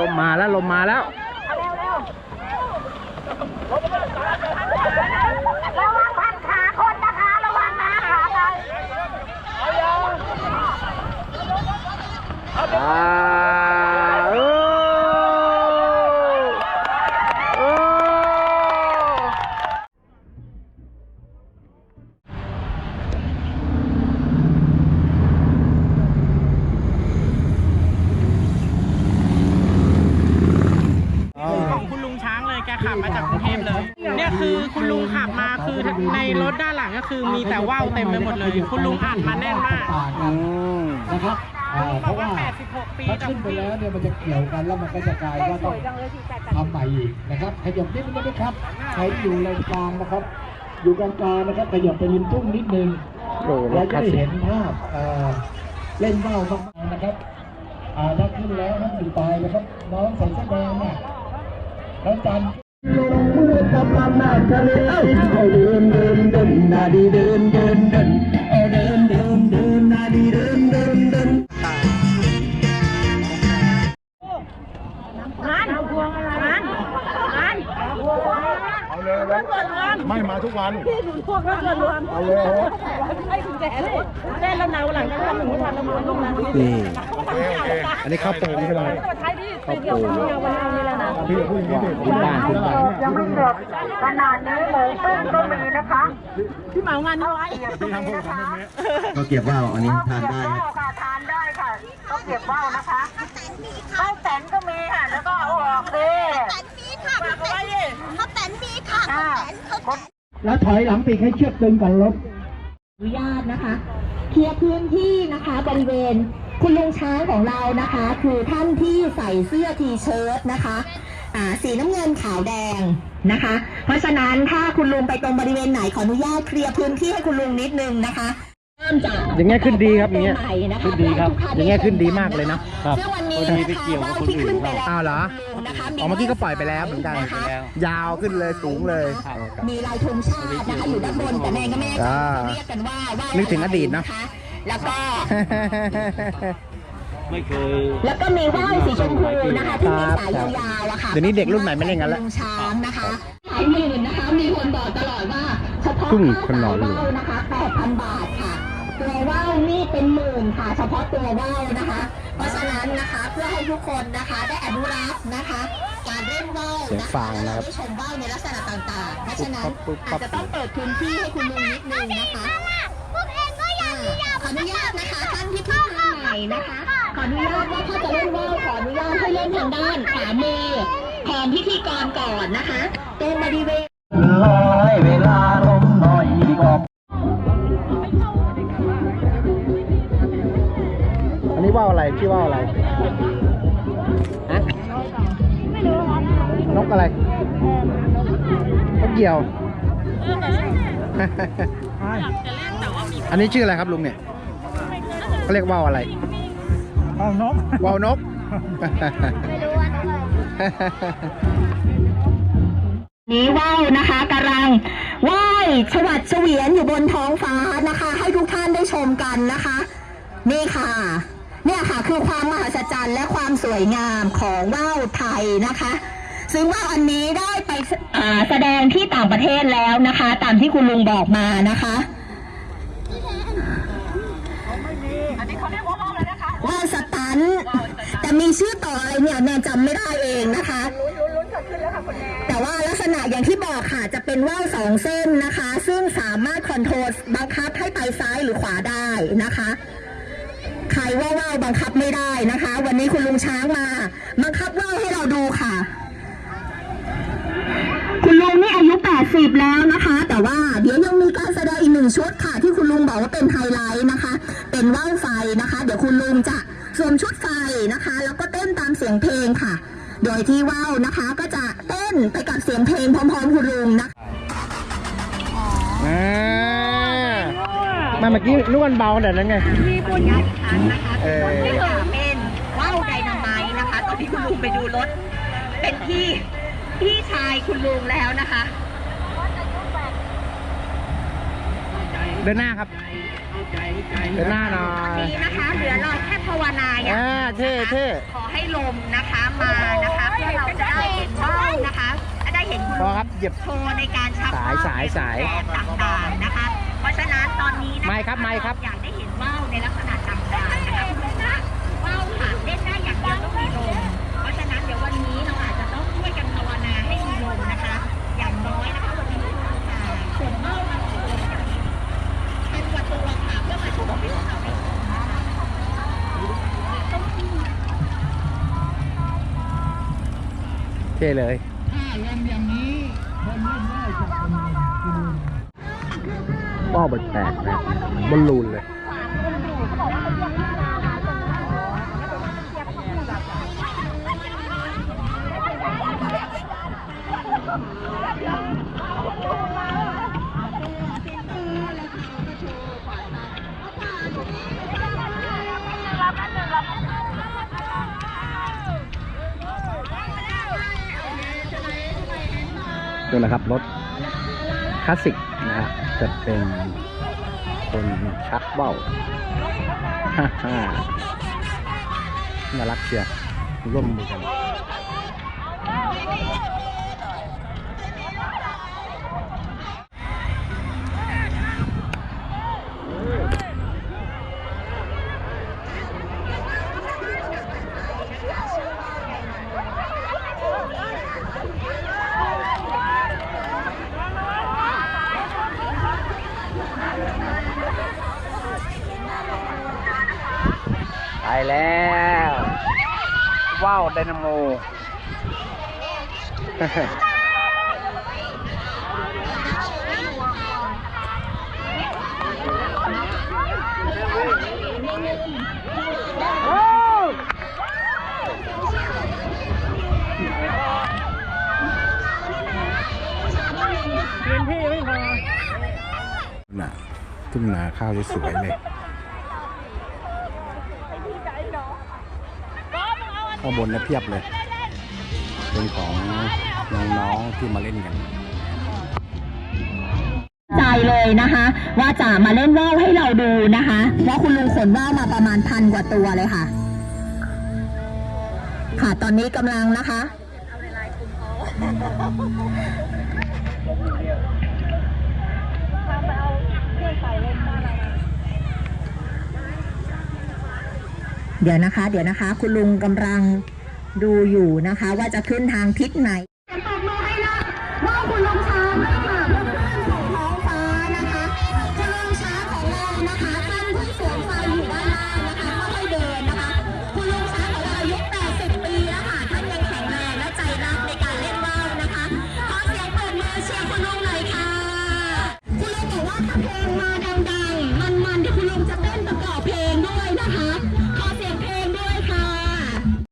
ลมมาแล้วลมมาแล้วระวังพันขาคนนะคะระวังนะขาไปร อ่าโอ้โอ้ ของคุณลุงช้างเลยแกขับ มาจากกรุงเทพเลย เนี่ยคือคุณลุงขับมาคือในรถด้านหลังก็คือมีแต่ว่าวเต็มไปหมดเลย คุณลุงอัดมาแน่นมากอืมนะครับอ่าเพบอกราะว่าว่า86 ปีถ้ากับขึ้นไปพี่แล้วเนี่ยมันจะเกี่ยวกันแล้วมันก็จะกลายว่าต้องทำใหม่อีกนะครับขยับนิดนึงนะครับใครที่อยู่เลนกลางนะครับ อยู่กลางกลางๆนะครับขยับไปริมทุ่งนิดนึงโอ้รเราถจะคลาสได้สิกเห็นภาพเอ่อเล่นว่าวมากๆนะครับอ่าถ้าขึ้นแล้วนะอยู่ปลายนะครับ น้องใส่เสื้อแดงเนี่ยแล้วจันลงมือกับลำนาทะเลเอาเดินเดินเดินนาดีเดินเดินเดินเอาเดินเดินเดินนาดีเดินเดินเดินงาน งานงานเอาเลยไม่มาทุกวันพวกเราเกิดรวมเอาเลยให้คุณแก่เลยเล่นแล้วเนาหลังจากทำหนึ่งไม่ทันแล้วมันลงนั้นนี่อเคโอเคอันนี้ข้าวโป่งใช่ไหมท้ายที่ไปเกี่ยวกับเงาวันนี้แล้วนะพี่พูดอย่างนี้ดิขึ้นบ้านขึ้นบ้านยังไม่เสร็จขนาดนี้หมูปิ้งก็มีนะคะพี่เหมางานน้อยพี่ทำพูดทำแบบนี้ก็เก็บว่าวอันนี้ทานได้ข้าวค่ะทานได้ค่ะก็เก็บว่าวนะคะข้าวแตนก็มีค่ะแล้วก็เอาออกดิแตนมีค่ะเขาแตนเขาแตนมีค่ะเขาแตนเขาแตนแล้วถอยหลังปีกให้เชือกตึงกันรถอนุญาตนะคะเคลียร์พื้นที่นะคะบริเวณคุณลุงช้างของเรานะคะ คือท่านที่ใส่เสื้อทีเชิ้ตนะคะอ่า สีน้ำเงินขาวแดงนะคะ เพราะฉะนั้นถ้าคุณลุงไปตรงบริเวณไหนขออนุญาตเคลียร์พื้นที่ให้คุณลุงนิดนึงนะคะเริ่มจากอย่างเงี้ยขึ้นดีครับอย่างเงี้ยใหม่ะะขึ้นดีครับให้ทุกท่นอย่างเงี้ยขึ้นดีมากเลยนะซึ่งวันนี้นะคะที่ขึ้นไปแล้วอ้าวเหรอนะคะอ๋อเมื่อกี้ก็ปล่อยไปแล้วเหมือนกันนะคะยาวขึ้นเลยสูงเลยมีลายธงชาตินะคะอยู่ด้านบนแต่แม่ก็ไม่แน่ใจอ่าเรียกกันว่าว่านึกถึงอดีตนะคแล้วก็ ไม่เคย แล้วก็มีว่าวสีชมพูนะคะที่มีสายยาวๆอะค่ะเดี๋ยวนี้เด็กรุ่นใหม่ไม่เล่นกันแล้วลุงช้างนะคะหลายหมื่นนะคะมีคนบอกตลอดว่าเฉพาะพึ่งค่าคนหล่อสายเลยว่าวนะคะ8,000บาทค่ะตัวว่าวนี่เป็นหมื่นค่ะ เฉพาะตัวว่าวนะคะ เพราะฉะนั้นนะคะเพื่อให้ทุกคนนะคะได้อนุรักษ์นะคะการเล่นว่าวเสียงนะคะฟางนะครับได้ชมว่าวในลักษณะต่างๆ เพราะฉะนั้นปุ๊บปั๊อาบจจะต้องเปิดพื้นที่ให้คุณลุงนิดนึงนะคะพวกเองก็อยากมีอยากขออนุญาตนะคะท่านที่เพิ่งมาใหม่นะคะ ขออนุญาตว่าถ้าจะเล่นว่าวขออนุญาตให้เล่นทางด้านขวามือแทนพิธีกรก่อนนะคะตรงบริเวณร้อยเวลาลมหน่อยก็อันนี้ว่าวอะไรชื่อว่าวอะไรฮะนกอะไรนกเหยี่ยวอันนี้ชื่ออะไรครับลุงเนี่ยเขาเรียกว่าวอะไร เอานกว่าวนกนี้ว่าวนะคะกำลังว่ายฉวัดเฉวียนอยู่บนท้องฟ้านะคะ ให้ทุกท่านได้ชมกันนะคะ นี่ค่ะ เนี่ยค่ะคือความมหัศจรรย์และความสวยงามของว่าวไทยนะคะ ซึ่งว่าวอันนี้ได้ไปอ่าแสดงที่ต่างประเทศแล้วนะคะ ตามที่คุณลุงบอกมานะคะอันนี้เขาเรียกว่าว่าวเลย นะคะว่าวสตันท์แต่มีชื่อต่ออะไรเนี่ยแนนจำไม่ได้เองนะคะ แต่ว่าลักษณะอย่างที่บอกค่ะจะเป็นว่าวสองเส้นนะคะ ซึ่งสามารถคอนโทรลบังคับให้ไปซ้ายหรือขวาได้นะคะใครว่าว่าวบังคับไม่ได้นะคะ วันนี้คุณลุงช้างมา บังคับว่าวให้เราดูค่ะ คุณลุงนี่อายุ 80 แล้วนะคะ แต่ว่าเดี๋ยวยังมีการแสดงอีกหนึ่งชุดค่ะ ที่คุณลุงบอกว่าเป็นไฮไลท์นะคะ เป็นว่าวไฟนะคะ เดี๋ยวคุณลุงจะ สวมชุดไฟนะคะ แล้วก็เต้นตามเสียงเพลงค่ะ โดยที่ว่าวนะคะก็จะเต้นไปกับเสียงเพลงพร้อมๆคุณลุงนะคะอ่ามาเมื่อกี้นกมันเบาขนาดนั้นไง มีผลงานอีกครั้งนะคะเออนี่ค่ะเป็นว่าวไดนาไมต์นะคะตอนที่คุณลุงไปดูรถ เป็นพี่พี่ชายคุณลุงแล้วนะคะ เดินหน้าครับ เป็นหน้าหน่อตอนย นี้นะคะเหลือเราแค่ภาวนาอย่างอ่าเดียวเท่นะคะเท่ ขอให้ลมนะคะมานะคะเพื่อเราจะได้เห็นว่าวนะคะได้เห็นคุณพลุองครับเหยียบ โชว์ในการชักสายสายสายแบบต่างๆนะคะ เพราะฉะนั้นตอนนี้นะะไม่ครับไม่ครับ อยากได้เห็นว่าวในลักษณะต่างๆนะคะคุณลุงนะว่าวค่ะเล่นได้อย่างเดียวต้องมีลมเพราะฉะนั้นเดี๋ยววันนี้เราอาจจะต้องช่วยกันภาวนาให้มีลมนะคะ อย่างน้อยนะคะวันนี้ค่ะส่วนว่าวมันของลมอย่างนี้เป็นวัตถุราคาเพื่อมาโชว์ให้พวกเราได้ชมนะคะ เท่เลยถ้ายังอย่างนี้คนเล่นได้จะเป็นยังไงคุณลุงว่าวแปลกๆนะบอลูนเลย ดูนะครับรถคลาสสิกนะฮะจะเป็นคนชักเบ้าฮ่าฮ่าน่ารักเชียร์ร่วมมือกัน แล้วว้าวไดนาโมพื้นที่ไม่พอน่ะทุ่งนาข้าวสวยๆเลย ข้างบนนะเพียบเลย เป็นของน้องๆที่มาเล่นกันใจเลยนะคะ ว่าจะมาเล่นว่าวให้เราดูนะคะว่าคุณลุงขนว่าวมาประมาณพันกว่าตัวเลยค่ะ ค่ะตอนนี้กำลังนะคะ เดี๋ยวนะคะ เดี๋ยวนะคะ คุณลุงกำลังดูอยู่นะคะ ว่าจะขึ้นทางทิศไหน